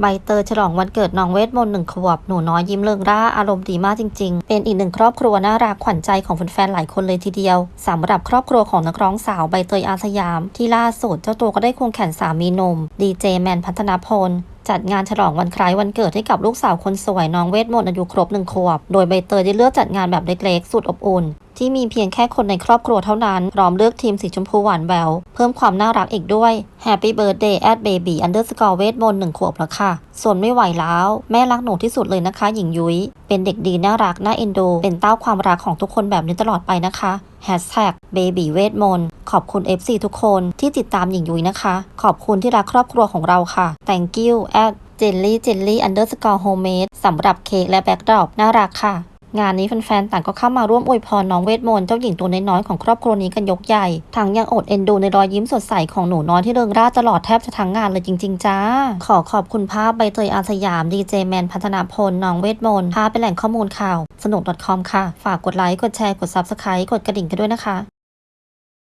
ใบเตยฉลองวันเกิดน้องเวทมนต์หนึ่งขวบหนูน้อยยิ้มเลิงร่าอารมณ์ดีมากจริง ๆ เป็นอีกหนึ่งครอบครัวน่ารักขวัญใจของแฟนๆหลายคนเลยทีเดียวสำหรับครอบครัวของนักร้องสาวใบเตยอาสยาม ที่ล่าสุดเจ้าตัวก็ได้ควงแขนสามีหนุ่มดีเจแมนพัฒนาพล จัดงานฉลองวันคล้ายวันเกิดให้กับลูกสาวคนสวยน้องเวทมนต์อายุครบหนึ่งขวบ โดยใบเตยได้เลือกจัดงานแบบเล็กๆ สุดอบอุ่น ที่มีเพียงแค่คนในครอบครัวเท่านั้น พร้อมเลือกทีมสีชมพูหวานแวว เพิ่มความน่ารักอีกด้วย Happy Birthday at baby underscore เวทมนต์หนึ่งขวบแล้วค่ะ ส่วนไม่ไหวแล้ว แม่รักหนูที่สุดเลยนะคะ หญิงยุ้ย เป็นเด็กดีน่ารักน่าเอ็นดู เป็นเต้าความรักของทุกคนแบบนี้ตลอดไปนะคะ Hashtag baby เวทมนต์ ขอบคุณ FC ทุกคนที่ติดตามหญิงยุ้ยนะคะ ขอบคุณที่รักครอบครัวของเราค่ะ thank you at jelly jelly underscore homemade สำหรับเค้กและแบ็กดรอปน่ารักค่ะงานนี้แฟนๆ ต่างก็เข้ามาร่วมอวยพรน้องเวทมนต์เจ้าหญิงตัวน้อยๆ ของครอบครัวนี้กันยกใหญ่ ทั้งยังอดเอ็นดูในรอยยิ้มสดใสของหนูน้อยที่เริงร่าตลอดแทบจะทั้งงานเลยจริง ๆ จ้า ขอขอบคุณภาพใบเตยอาสยามดีเจแมนพัฒนาพลน้องเวทมนต์ภาพเป็นแหล่งข้อมูลข่าว สนุก .com ค่ะ ฝากกดไลค์ กดแชร์ กด Subscribe กดกระดิ่งกันด้วยนะคะ